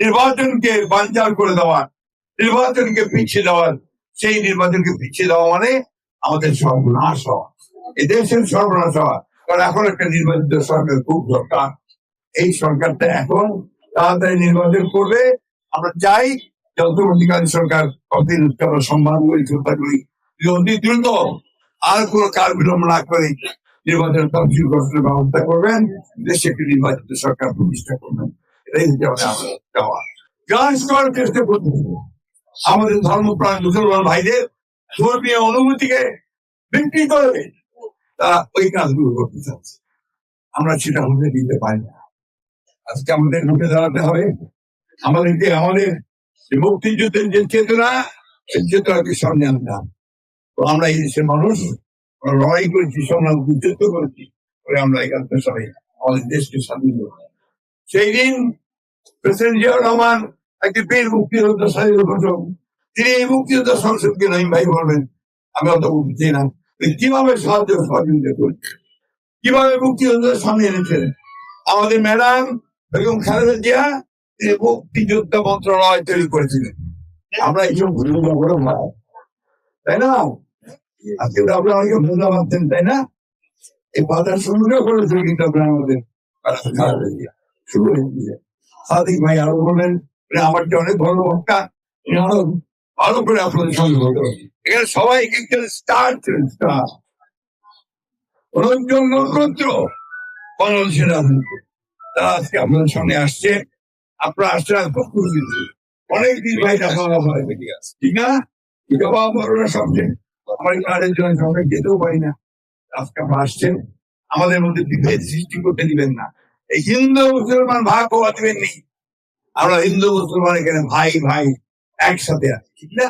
নির্বাচনকে বাঞ্চাল করে দেওয়া, নির্বাচনকে পিছিয়ে দেওয়ার সেই নির্বাচনকে পিছিয়ে দেওয়া মানে আমাদের সর্বনাশ হওয়া। দেশের সর্বনাশ হওয়া। কারণ এখন একটা নির্বাচিত সরকার খুব দরকার। এই সরকারটা এখন তাড়াতাড়ি নির্বাচন করবে। আমরা চাই যে অন্তর্বর্তীকালীন সরকার কতদিন আমরা সম্মান করি শ্রদ্ধা করি। অতি দ্রুত আর কোনো কাল বিলম্ব না করে নির্বাচন তফসিল গঠনের ব্যবস্থা করবেন, দেশে একটি নির্বাচিত সরকার প্রতিষ্ঠা করবেন। আশা, চাওয়া চেষ্টা করতে হবে। আমাদের ধর্মপ্রাণ মুসলমান ভাইদের ধর্মীয় অনুভূতিকে বিক্রি করে তারা ওই কাজগুলো করতে চাচ্ছে আমরা সেটা হতে দিতে পারি না। আজকে আমাদের রুখে দাঁড়াতে হবে। আমাদেরকে আমাদের মুক্তিযুদ্ধের যে চেতনা সেই চেতনাকে সামনে আনতে হবে। তো আমরা এই দেশের মানুষ লড়াই করেছি সংগ্রাম যুদ্ধ করেছি আমরা এই কাজটা সবাই আমাদের দেশকে স্বাধীন সেই দিন প্রেসিডেন্ট জিয়াউর রহমান একটি বীর মুক্তিযোদ্ধা তিনি এই মুক্তিযোদ্ধা সংসদকে ভাই বলবেন আমি অত বুঝছি না কীভাবে সাহায্য সহযোগিতা কীভাবে সামনে আমাদের ম্যাডাম বেগম খালেদা জিয়া তিনি মুক্তিযোদ্ধা মন্ত্রণালয় তৈরি করেছিলেন আমরা এইসব ভুলে যাব না, তাই না আজকে আপনারা অনেকে ভুলে পারতেন তাই না এই বাজার শুরুটা করেছে কিন্তু আপনারা আমাদের খালেদা জিয়া শুরু হয়ে গেছে সাদিক ভাই আরও বললেন আমার যে অনেক ভালো বক্তা। আরও ভালো করে আপনাদের সঙ্গে বলতে এখানে সবাই এক একটা স্টার স্টার। রঞ্জন নক্ষত্র বাংলাদেশের রাজনীতি তারা আজকে আপনাদের সামনে আসছে। আপনারা আসছে খুব খুশি অনেক দিন ভাই দেখা হয় ঠিক না? এটা পাওয়া বড় না সবচেয়ে আমার কার্ডের জন্য যেতেও পারি না। আজকে আপনারা আসছেন। আমাদের মধ্যে বিভেদ সৃষ্টি করতে দিবেন না। হিন্দু মুসলমান ভাগ হওয়া দিবেন নেই আমরা হিন্দু মুসলমান এখানে ভাই ভাই একসাথে আছি, ঠিক না?